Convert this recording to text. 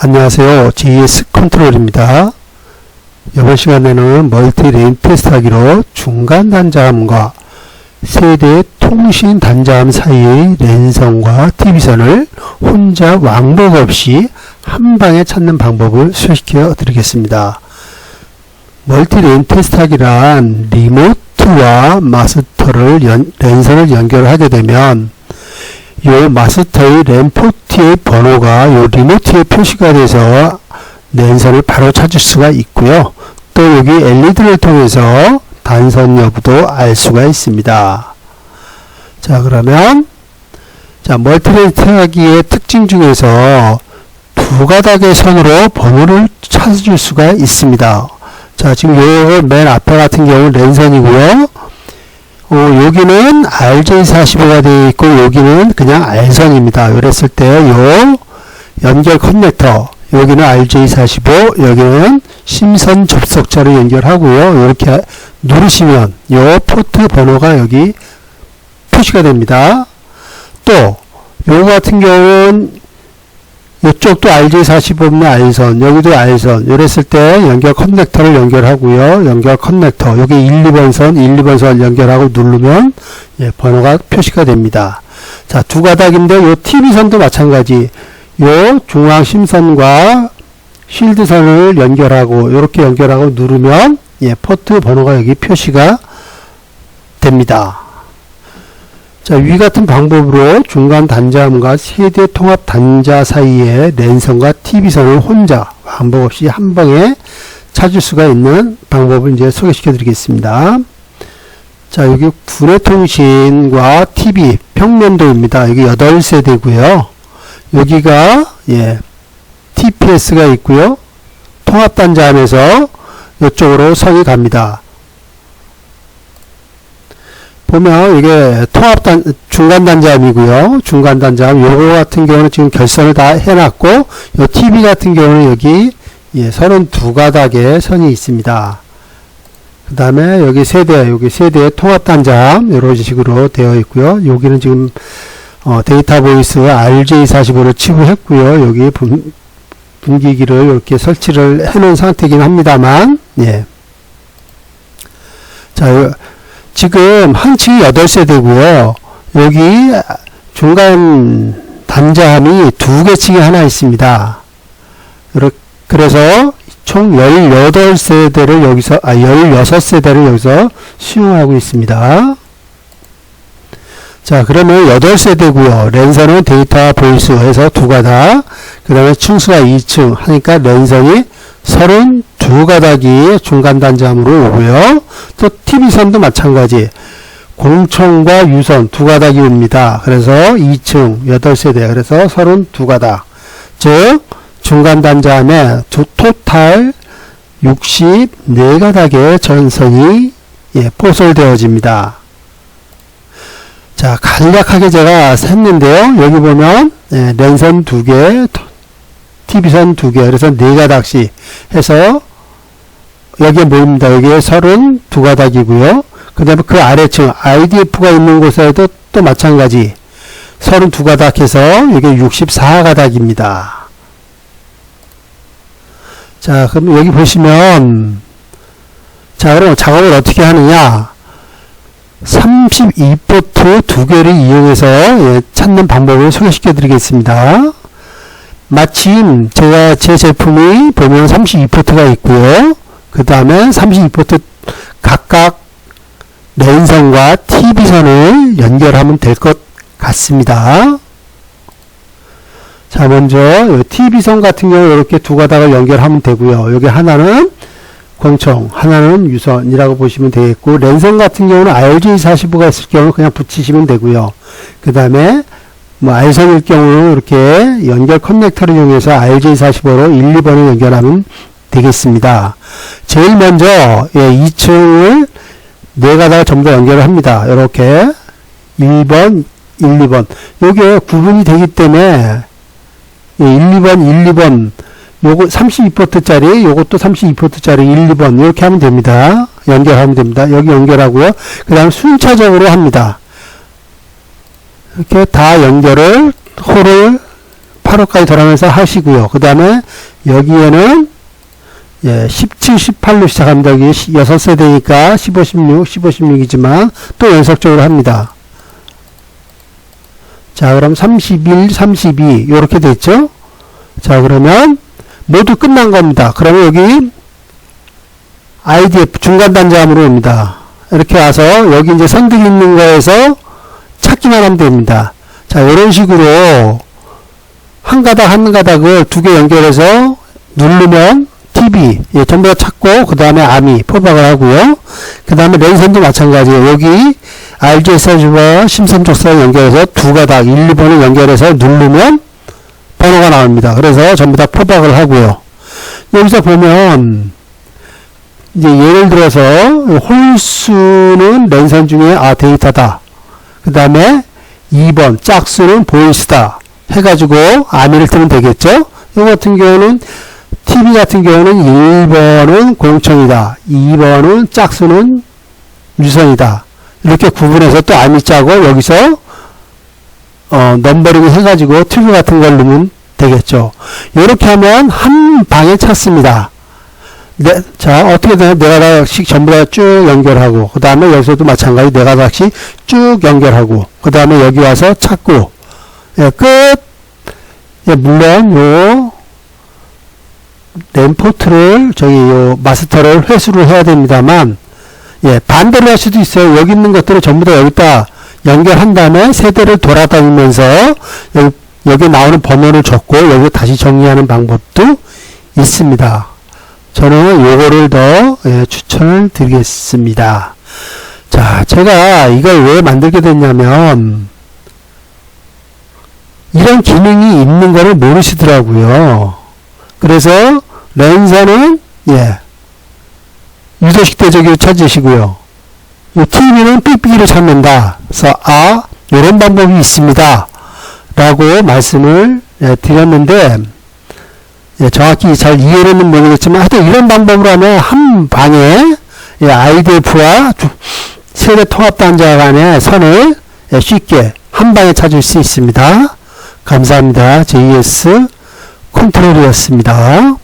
안녕하세요. GS 컨트롤입니다. 이번 시간에는 멀티 레인 테스트 하기로 중간 단자함과 세대 통신 단자함 사이의 랜선과 TV선을 혼자 왕복 없이 한 방에 찾는 방법을 소개시켜 드리겠습니다. 멀티 레인 테스트 하기란 리모트와 마스터를 연, 랜선을 연결하게 되면 요 마스터의 램포트의 번호가 요 리모트에 표시가 돼서 랜선을 바로 찾을 수가 있고요. 또 여기 LED를 통해서 단선 여부도 알 수가 있습니다. 자 그러면 자 멀티레이트하기의 특징 중에서 두 가닥의 선으로 번호를 찾을 수가 있습니다. 자 지금 요맨 앞에 같은 경우는 랜선이고요. 어, 여기는 RJ45가 되어 있고 여기는 그냥 R선입니다. 그랬을 때요 연결 커넥터 여기는 RJ45 여기는 심선 접속자를 연결하고요. 이렇게 누르시면 요 포트 번호가 여기 표시가 됩니다. 또 요거 같은 경우는 이쪽도 RJ45는 R선, 여기도 R선. 이랬을 때 연결 커넥터를 연결하고요. 연결 커넥터. 여기 1, 2번 선, 1, 2번 선 연결하고 누르면 예, 번호가 표시가 됩니다. 자, 두 가닥인데 요 TV선도 마찬가지. 요 중앙 심선과 쉴드선을 연결하고 이렇게 연결하고 누르면 예, 포트 번호가 여기 표시가 됩니다. 자, 위 같은 방법으로 중간 단자함과 세대 통합 단자 사이에 랜선과 TV선을 혼자 반복 없이 한 방에 찾을 수가 있는 방법을 이제 소개시켜 드리겠습니다. 자, 여기 구례통신과 TV 평면도입니다. 여기 8세대고요. 여기가 예, TPS가 있고요. 통합 단자함에서 이쪽으로 선이 갑니다. 보면 이게 통합 단 중간 단자함이고요. 중간 단자함 요거 같은 경우는 지금 결선을 다 해놨고 요 TV 같은 경우는 여기 예, 32가닥의 선이 있습니다. 그 다음에 여기 세대 여기 세대의 통합 단자함 이런 식으로 되어 있고요. 여기는 지금 어, 데이터 보이스 RJ45를 치부했고요. 여기 분, 분기기를 이렇게 설치를 해놓은 상태이긴 합니다만 예. 자 지금 한 층이 8세대고요. 여기 중간 단자함이 두 개 층이 하나 있습니다. 그래서 총 18세대를 여기서, 아, 16세대를 여기서 수용하고 있습니다. 자, 그러면 8세대고요. 랜선은 데이터 보이스 해서 두 가닥, 그 다음에 층수가 2층 하니까 랜선이 32가닥이 중간 단자함으로 오고요. 또 TV선도 마찬가지. 공청과 유선 두 가닥이 옵니다. 그래서 2층 8세대 그래서 32가닥. 즉 중간 단자함에 두 토탈 64가닥의 전선이 예, 포솔되어집니다. 자, 간략하게 제가 샜는데요. 여기 보면 예, 랜선 두 개, TV선 두 개, 그래서 네 가닥씩 해서 여기에 모입니다. 여기에 32가닥이고요. 그 다음에 그 아래층 IDF가 있는 곳에도 또 마찬가지 32가닥 해서 이게 64가닥입니다. 자, 그럼 여기 보시면 자, 그럼 작업을 어떻게 하느냐? 32포트 두 개를 이용해서 예, 찾는 방법을 소개시켜 드리겠습니다. 마침 제가 제 제품이 보면 32포트가 있고요. 그 다음에 32포트 각각 랜선과 TV선을 연결하면 될 것 같습니다. 자, 먼저 TV선 같은 경우 이렇게 두 가닥을 연결하면 되고요. 여기 하나는 권총, 하나는 유선이라고 보시면 되겠고 랜선 같은 경우는 RJ45가 있을 경우 그냥 붙이시면 되고요. 그 다음에 뭐 R선일 경우는 이렇게 연결 커넥터를 이용해서 RJ45로 1, 2번을 연결하면 되겠습니다. 제일 먼저 예, 2층을 네 가닥 전부 연결을 합니다. 이렇게 1번, 1, 2번 요게 구분이 되기 때문에 예, 1, 2번, 1, 2번 요거 32포트짜리 요것도 32포트짜리 1, 2번 이렇게 하면 됩니다. 연결하면 됩니다. 여기 연결하고요. 그 다음 순차적으로 합니다. 이렇게 다 연결을 홀을 8호까지 돌아가면서 하시고요. 그 다음에 여기에는 예, 17, 18로 시작합니다. 여기 6세대니까 15, 16, 15, 16이지만 또 연속적으로 합니다. 자, 그럼 31, 32 이렇게 됐죠? 자, 그러면 모두 끝난 겁니다. 그러면 여기 IDF 중간 단자함으로 옵니다. 이렇게 와서 여기 이제 선들 있는 거에서 찾기만 하면 됩니다. 자, 이런 식으로 한 가닥 한 가닥을 두 개 연결해서 누르면 TV 예, 전부 다 찾고 그 다음에 아미 포박을 하고요. 그 다음에 랜선도 마찬가지예요. 여기 RGS와 심선족사를 연결해서 두 가닥 1, 2번을 연결해서 누르면 번호가 나옵니다. 그래서 전부 다 포박을 하고요. 여기서 보면 이제 예를 들어서 홀수는 랜선 중에 아 데이터다. 그 다음에 2번 짝수는 보이스다. 해가지고 아미를 뜨면 되겠죠? 이 같은 경우는 TV 같은 경우는 1번은 공청이다. 2번은 짝수는 유선이다. 이렇게 구분해서 또 아미 짜고 여기서 어, 넘버링 해가지고 튜브 같은 걸 넣으면 되겠죠. 이렇게 하면 한 방에 찾습니다. 네, 자, 어떻게 되냐. 네 가닥씩 전부 다 쭉 연결하고, 그 다음에 여기서도 마찬가지 네 가닥씩 쭉 연결하고, 그 다음에 여기 와서 찾고, 예, 끝! 예, 물론, 요, 램포트를, 저기, 요, 마스터를 회수를 해야 됩니다만, 예, 반대로 할 수도 있어요. 여기 있는 것들을 전부 다 여기다 연결한 다음에 세대를 돌아다니면서, 여기, 여기 나오는 번호를 적고, 여기 다시 정리하는 방법도 있습니다. 저는 요거를 더 예, 추천을 드리겠습니다. 자, 제가 이걸 왜 만들게 됐냐면 이런 기능이 있는 거를 모르시더라고요. 그래서 랜선은 예 유도식 대적으로 찾으시고요. 이 TV는 삑삑이를 찾는다. 그래서 아 이런 방법이 있습니다. 라고 말씀을 예, 드렸는데 예, 정확히 잘 이해는 모르겠지만 하여튼 이런 방법으로 하면 한 방에 예, IDF와 세대 통합 단자 간의 선을 예, 쉽게 한 방에 찾을 수 있습니다. 감사합니다. JS 컨트롤이었습니다.